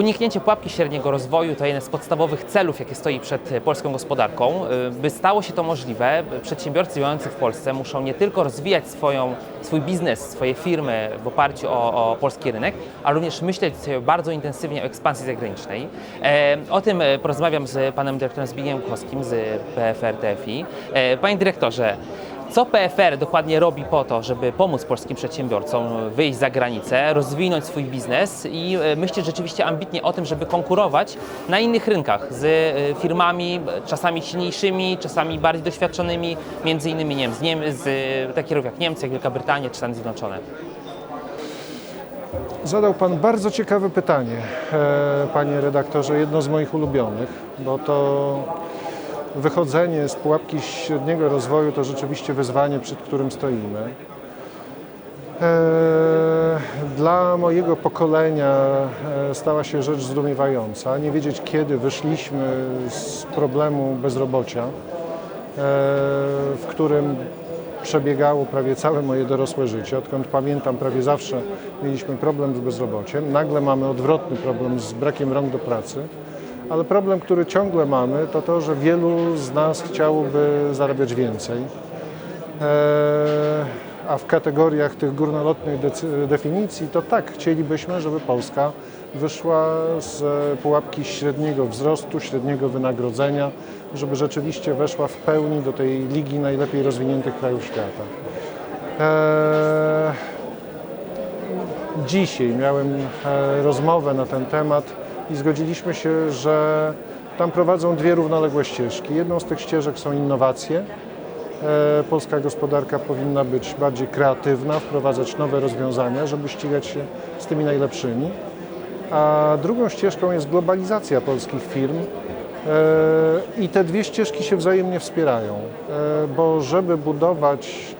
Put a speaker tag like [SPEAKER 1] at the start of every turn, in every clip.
[SPEAKER 1] Uniknięcie pułapki średniego rozwoju to jeden z podstawowych celów, jakie stoi przed polską gospodarką. Y, By stało się to możliwe, przedsiębiorcy działający w Polsce muszą nie tylko rozwijać swoją, swój biznes, swoje firmy w oparciu o, o polski rynek, a również myśleć bardzo intensywnie o ekspansji zagranicznej. E, O tym e, porozmawiam z panem dyrektorem Zbigniewem Kowskim z PFR TFI. E, Panie dyrektorze, co PFR dokładnie robi po to, żeby pomóc polskim przedsiębiorcom wyjść za granicę, rozwinąć swój biznes i e, myśleć rzeczywiście ambitnie o tym, żeby konkurować na innych rynkach z e, firmami czasami silniejszymi, czasami bardziej doświadczonymi, między innymi nie wiem, z, Niem- z e, takich jak Niemcy, jak Wielka Brytania czy Stany Zjednoczone?
[SPEAKER 2] Zadał Pan bardzo ciekawe pytanie, Panie redaktorze, jedno z moich ulubionych, bo to wychodzenie z pułapki średniego rozwoju to rzeczywiście wyzwanie, przed którym stoimy. E, Dla mojego pokolenia e, stała się rzecz zdumiewająca. Nie wiedzieć, kiedy wyszliśmy z problemu bezrobocia, e, w którym przebiegało prawie całe moje dorosłe życie. Odkąd pamiętam, prawie zawsze mieliśmy problem z bezrobociem. Nagle mamy odwrotny problem z brakiem rąk do pracy. Ale problem, który ciągle mamy, to to, że wielu z nas chciałoby zarabiać więcej. Eee, a w kategoriach tych górnolotnych definicji, to tak, chcielibyśmy, żeby Polska wyszła z e, pułapki średniego wzrostu, średniego wynagrodzenia, żeby rzeczywiście weszła w pełni do tej ligi najlepiej rozwiniętych krajów świata. Eee, Dzisiaj miałem e, rozmowę na ten temat i zgodziliśmy się, że tam prowadzą dwie równoległe ścieżki. Jedną z tych ścieżek są innowacje. E, Polska gospodarka powinna być bardziej kreatywna, wprowadzać nowe rozwiązania, żeby ścigać się z tymi najlepszymi. A drugą ścieżką jest globalizacja polskich firm. E, I te dwie ścieżki się wzajemnie wspierają, e, bo żeby budować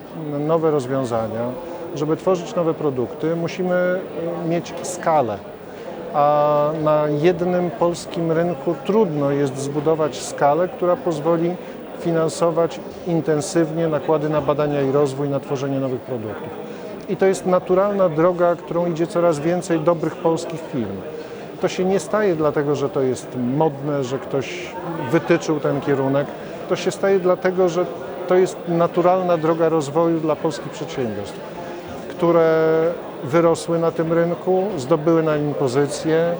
[SPEAKER 2] nowe rozwiązania, żeby tworzyć nowe produkty, musimy mieć skalę. A na jednym polskim rynku trudno jest zbudować skalę, która pozwoli finansować intensywnie nakłady na badania i rozwój, na tworzenie nowych produktów. I to jest naturalna droga, którą idzie coraz więcej dobrych polskich firm. To się nie staje dlatego, że to jest modne, że ktoś wytyczył ten kierunek. To się staje dlatego, że to jest naturalna droga rozwoju dla polskich przedsiębiorstw, które wyrosły na tym rynku, zdobyły na nim pozycję,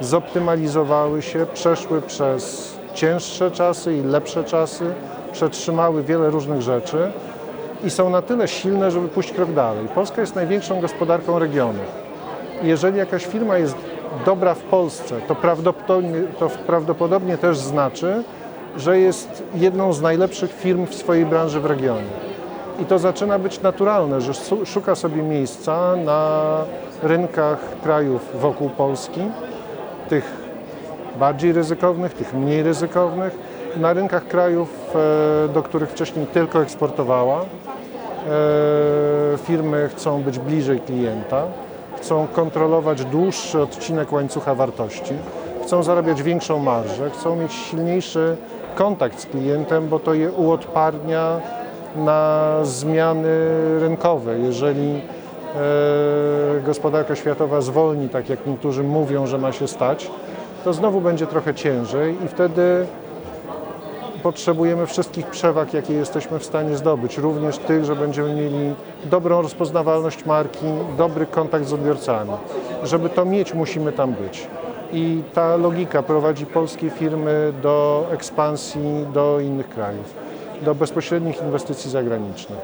[SPEAKER 2] zoptymalizowały się, przeszły przez cięższe czasy i lepsze czasy, przetrzymały wiele różnych rzeczy i są na tyle silne, żeby pójść krok dalej. Polska jest największą gospodarką regionu. Jeżeli jakaś firma jest dobra w Polsce, to prawdopodobnie, to prawdopodobnie też znaczy, że jest jedną z najlepszych firm w swojej branży w regionie. I to zaczyna być naturalne, że szuka sobie miejsca na rynkach krajów wokół Polski, tych bardziej ryzykownych, tych mniej ryzykownych, na rynkach krajów, e, do których wcześniej tylko eksportowała. E, Firmy chcą być bliżej klienta, chcą kontrolować dłuższy odcinek łańcucha wartości, chcą zarabiać większą marżę, chcą mieć silniejszy kontakt z klientem, bo to je uodparnia na zmiany rynkowe. Jeżeli e, gospodarka światowa zwolni, tak jak niektórzy mówią, że ma się stać, to znowu będzie trochę ciężej i wtedy potrzebujemy wszystkich przewag, jakie jesteśmy w stanie zdobyć, również tych, że będziemy mieli dobrą rozpoznawalność marki, dobry kontakt z odbiorcami. Żeby to mieć, musimy tam być. I ta logika prowadzi polskie firmy do ekspansji do innych krajów, do bezpośrednich inwestycji zagranicznych.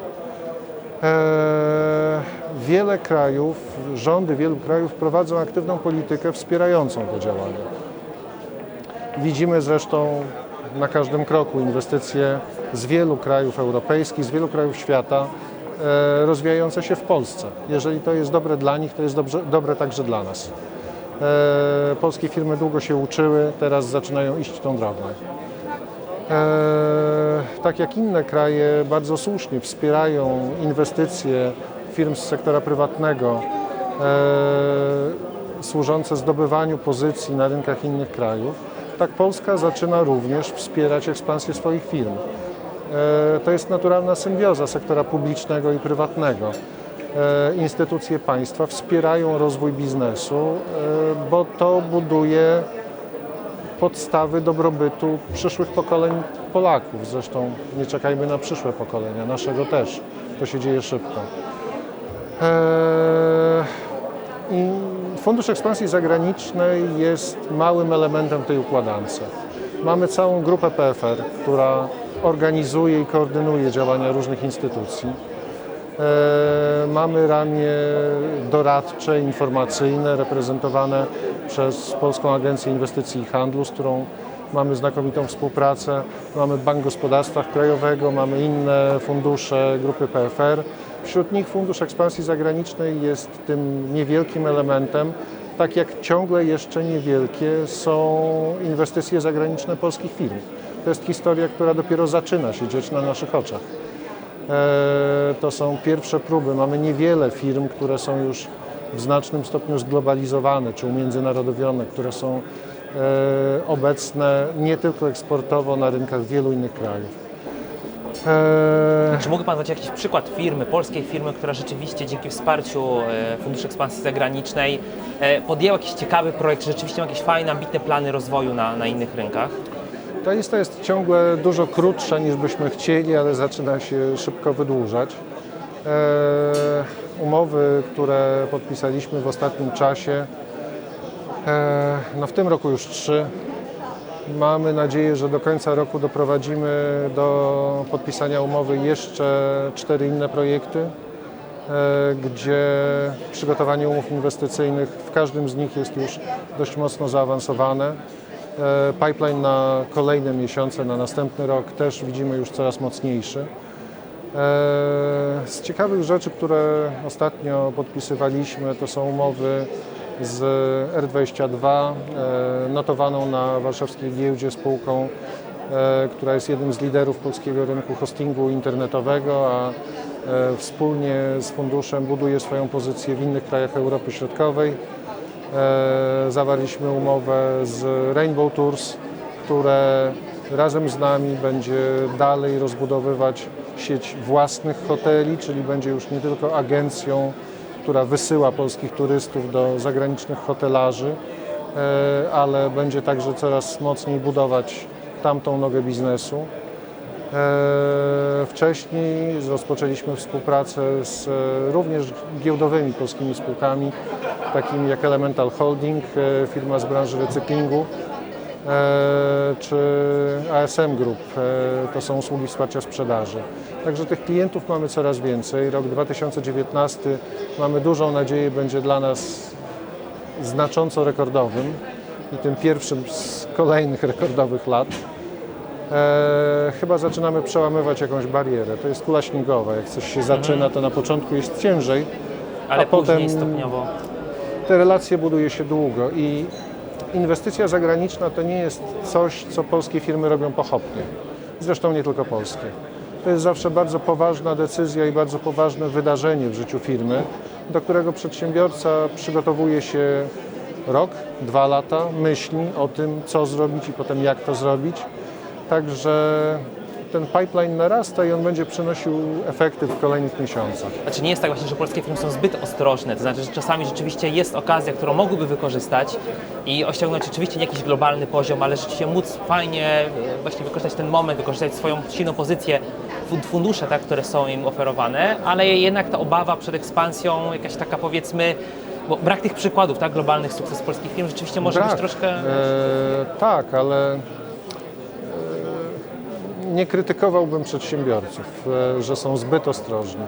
[SPEAKER 2] Eee, Wiele krajów, rządy wielu krajów prowadzą aktywną politykę wspierającą te działania. Widzimy zresztą na każdym kroku inwestycje z wielu krajów europejskich, z wielu krajów świata e, rozwijające się w Polsce. Jeżeli to jest dobre dla nich, to jest dobrze, dobre także dla nas. E, Polskie firmy długo się uczyły, teraz zaczynają iść tą drogą. Tak jak inne kraje, bardzo słusznie wspierają inwestycje firm z sektora prywatnego e, służące zdobywaniu pozycji na rynkach innych krajów. Tak Polska zaczyna również wspierać ekspansję swoich firm. E, To jest naturalna symbioza sektora publicznego i prywatnego. e, instytucje państwa wspierają rozwój biznesu, e, bo to buduje podstawy dobrobytu przyszłych pokoleń Polaków. Zresztą nie czekajmy na przyszłe pokolenia, naszego też. To się dzieje szybko. Eee, Fundusz Ekspansji Zagranicznej jest małym elementem tej układance. Mamy całą grupę PFR, która organizuje i koordynuje działania różnych instytucji. E, Mamy ramię doradcze, informacyjne reprezentowane przez Polską Agencję Inwestycji i Handlu, z którą mamy znakomitą współpracę. Mamy Bank Gospodarstwa Krajowego, mamy inne fundusze grupy PFR. Wśród nich Fundusz Ekspansji Zagranicznej jest tym niewielkim elementem, tak jak ciągle jeszcze niewielkie są inwestycje zagraniczne polskich firm. To jest historia, która dopiero zaczyna się dzieć na naszych oczach. E, To są pierwsze próby. Mamy niewiele firm, które są już w znacznym stopniu zglobalizowane czy umiędzynarodowione, które są e, obecne nie tylko eksportowo na rynkach wielu innych krajów. E,
[SPEAKER 1] Czy mógłby Pan dać jakiś przykład firmy, polskiej firmy, która rzeczywiście dzięki wsparciu Funduszu Ekspansji Zagranicznej podjęła jakiś ciekawy projekt, rzeczywiście ma jakieś fajne, ambitne plany rozwoju na, na innych rynkach?
[SPEAKER 2] Ta lista jest ciągle dużo krótsza niż byśmy chcieli, ale zaczyna się szybko wydłużać. E, umowy, które podpisaliśmy w ostatnim czasie, e, no w tym roku już trzy. Mamy nadzieję, że do końca roku doprowadzimy do podpisania umowy jeszcze cztery inne projekty, e, gdzie przygotowanie umów inwestycyjnych w każdym z nich jest już dość mocno zaawansowane. E, Pipeline na kolejne miesiące, na następny rok też widzimy już coraz mocniejszy. E, Z ciekawych rzeczy, które ostatnio podpisywaliśmy, to są umowy z R22, e, notowaną na warszawskiej giełdzie spółką, która jest jednym z liderów polskiego rynku hostingu internetowego, a wspólnie z funduszem buduje swoją pozycję w innych krajach Europy Środkowej. E, Zawarliśmy umowę z Rainbow Tours, które razem z nami będzie dalej rozbudowywać sieć własnych hoteli, czyli będzie już nie tylko agencją, która wysyła polskich turystów do zagranicznych hotelarzy, e, ale będzie także coraz mocniej budować tamtą nogę biznesu. E, Wcześniej rozpoczęliśmy współpracę z e, również giełdowymi polskimi spółkami, takimi jak Elemental Holding, e, firma z branży recyklingu, czy ASM Group, to są usługi wsparcia sprzedaży. Także tych klientów mamy coraz więcej. Rok 2019 mamy dużą nadzieję będzie dla nas znacząco rekordowym i tym pierwszym z kolejnych rekordowych lat. E, chyba zaczynamy przełamywać jakąś barierę. To jest kula śniegowa. Jak coś się zaczyna, to na początku jest ciężej,
[SPEAKER 1] Ale
[SPEAKER 2] a
[SPEAKER 1] później
[SPEAKER 2] potem
[SPEAKER 1] stopniowo.
[SPEAKER 2] te relacje buduje się długo i inwestycja zagraniczna to nie jest coś, co polskie firmy robią pochopnie. Zresztą nie tylko polskie. To jest zawsze bardzo poważna decyzja i bardzo poważne wydarzenie w życiu firmy, do którego przedsiębiorca przygotowuje się rok, dwa lata, myśli o tym, co zrobić i potem jak to zrobić. Także ten pipeline narasta i on będzie przynosił efekty w kolejnych miesiącach.
[SPEAKER 1] Znaczy nie jest tak właśnie, że polskie firmy są zbyt ostrożne, to znaczy, że czasami rzeczywiście jest okazja, którą mogłyby wykorzystać i osiągnąć rzeczywiście nie jakiś globalny poziom, ale rzeczywiście móc fajnie e, właśnie wykorzystać ten moment, wykorzystać swoją silną pozycję, fund- fundusze, tak, które są im oferowane, ale jednak ta obawa przed ekspansją, jakaś taka powiedzmy, bo brak tych przykładów, tak, globalnych sukcesów polskich firm rzeczywiście może
[SPEAKER 2] Brak.
[SPEAKER 1] być troszkę...
[SPEAKER 2] E, tak, ale nie krytykowałbym przedsiębiorców, e, że są zbyt ostrożni.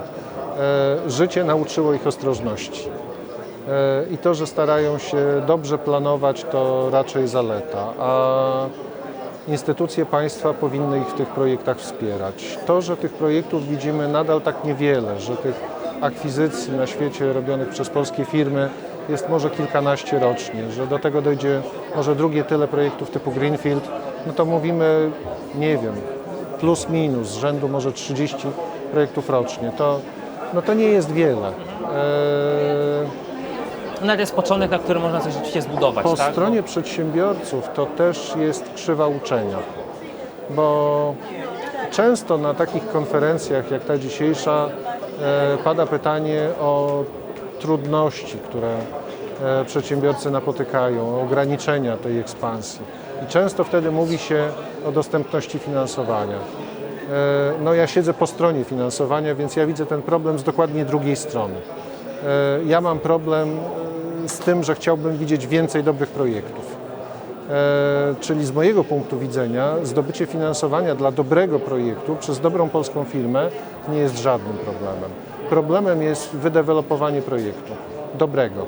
[SPEAKER 2] E, życie nauczyło ich ostrożności. E, I to, że starają się dobrze planować, to raczej zaleta. A instytucje państwa powinny ich w tych projektach wspierać. To, że tych projektów widzimy nadal tak niewiele, że tych akwizycji na świecie robionych przez polskie firmy jest może kilkanaście rocznie, że do tego dojdzie może drugie tyle projektów typu Greenfield, no to mówimy, nie wiem, plus minus, z rzędu może 30 projektów rocznie. To, no to nie jest wiele. Eee,
[SPEAKER 1] Nawet jest początek, na którym można coś rzeczywiście zbudować,
[SPEAKER 2] po
[SPEAKER 1] tak?
[SPEAKER 2] stronie przedsiębiorców to też jest krzywa uczenia, bo często na takich konferencjach jak ta dzisiejsza e, pada pytanie o trudności, które e, przedsiębiorcy napotykają, ograniczenia tej ekspansji. I często wtedy mówi się o dostępności finansowania. E, No ja siedzę po stronie finansowania, więc ja widzę ten problem z dokładnie drugiej strony. E, Ja mam problem e, z tym, że chciałbym widzieć więcej dobrych projektów. Czyli z mojego punktu widzenia zdobycie finansowania dla dobrego projektu przez dobrą polską firmę nie jest żadnym problemem. Problemem jest wydevelopowanie projektu dobrego.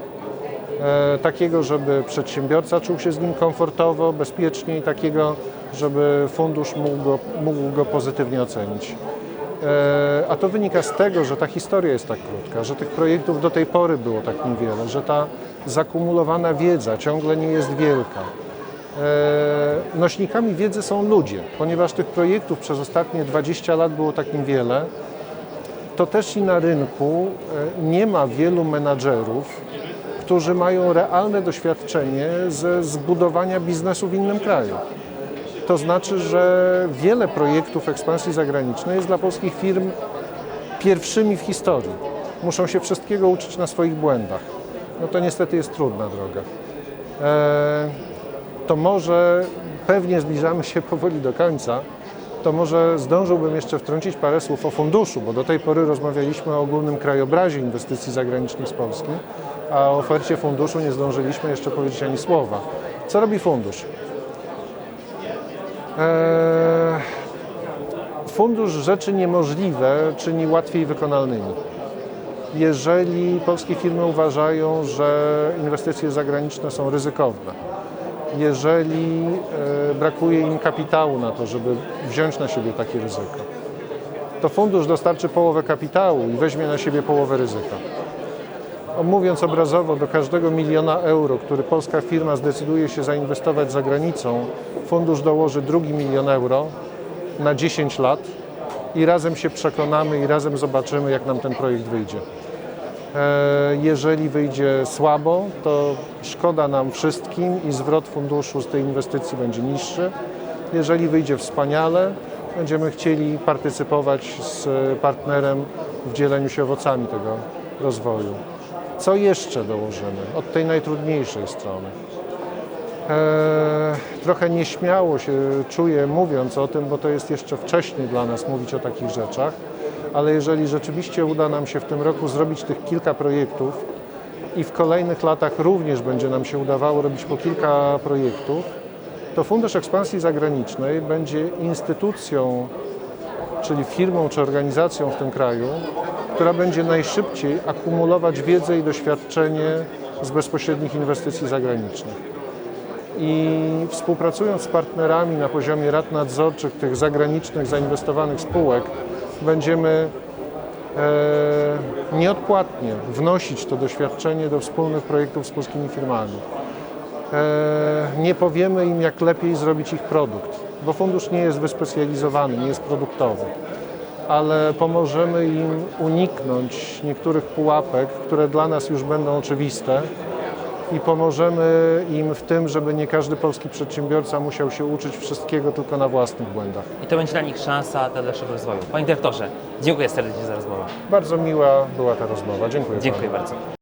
[SPEAKER 2] Takiego, żeby przedsiębiorca czuł się z nim komfortowo, bezpiecznie i takiego, żeby fundusz mógł go, mógł go pozytywnie ocenić. E, A to wynika z tego, że ta historia jest tak krótka, że tych projektów do tej pory było tak niewiele, że ta zakumulowana wiedza ciągle nie jest wielka. E, Nośnikami wiedzy są ludzie, ponieważ tych projektów przez ostatnie 20 lat było tak niewiele, to też i na rynku e, nie ma wielu menadżerów, którzy mają realne doświadczenie ze zbudowania biznesu w innym kraju. To znaczy, że wiele projektów ekspansji zagranicznej jest dla polskich firm pierwszymi w historii. Muszą się wszystkiego uczyć na swoich błędach. No to niestety jest trudna droga. E, to może pewnie zbliżamy się powoli do końca. To może zdążyłbym jeszcze wtrącić parę słów o funduszu, bo do tej pory rozmawialiśmy o ogólnym krajobrazie inwestycji zagranicznych z Polski, a o ofercie funduszu nie zdążyliśmy jeszcze powiedzieć ani słowa. Co robi fundusz? Eee, fundusz rzeczy niemożliwe czyni łatwiej wykonalnymi. Jeżeli polskie firmy uważają, że inwestycje zagraniczne są ryzykowne, jeżeli e, brakuje im kapitału na to, żeby wziąć na siebie takie ryzyko, to fundusz dostarczy połowę kapitału i weźmie na siebie połowę ryzyka. Mówiąc obrazowo, do każdego miliona euro, który polska firma zdecyduje się zainwestować za granicą, fundusz dołoży drugi milion euro na 10 lat i razem się przekonamy i razem zobaczymy, jak nam ten projekt wyjdzie. E, Jeżeli wyjdzie słabo, to szkoda nam wszystkim i zwrot funduszu z tej inwestycji będzie niższy. Jeżeli wyjdzie wspaniale, będziemy chcieli partycypować z partnerem w dzieleniu się owocami tego rozwoju. Co jeszcze dołożymy od tej najtrudniejszej strony? Eee, trochę nieśmiało się czuję mówiąc o tym, bo to jest jeszcze wcześnie dla nas mówić o takich rzeczach, ale jeżeli rzeczywiście uda nam się w tym roku zrobić tych kilka projektów i w kolejnych latach również będzie nam się udawało robić po kilka projektów, to Fundusz Ekspansji Zagranicznej będzie instytucją, czyli firmą czy organizacją w tym kraju, która będzie najszybciej akumulować wiedzę i doświadczenie z bezpośrednich inwestycji zagranicznych i współpracując z partnerami na poziomie rad nadzorczych tych zagranicznych zainwestowanych spółek, będziemy e, nieodpłatnie wnosić to doświadczenie do wspólnych projektów z polskimi firmami. E, nie powiemy im, jak lepiej zrobić ich produkt, bo fundusz nie jest wyspecjalizowany, nie jest produktowy, ale pomożemy im uniknąć niektórych pułapek, które dla nas już będą oczywiste i pomożemy im w tym, żeby nie każdy polski przedsiębiorca musiał się uczyć wszystkiego tylko na własnych błędach.
[SPEAKER 1] I to będzie dla nich szansa dla dalszego rozwoju. Panie dyrektorze, dziękuję serdecznie za rozmowę.
[SPEAKER 2] Bardzo miła była ta rozmowa. Dziękuję.
[SPEAKER 1] Dziękuję
[SPEAKER 2] panu.
[SPEAKER 1] bardzo.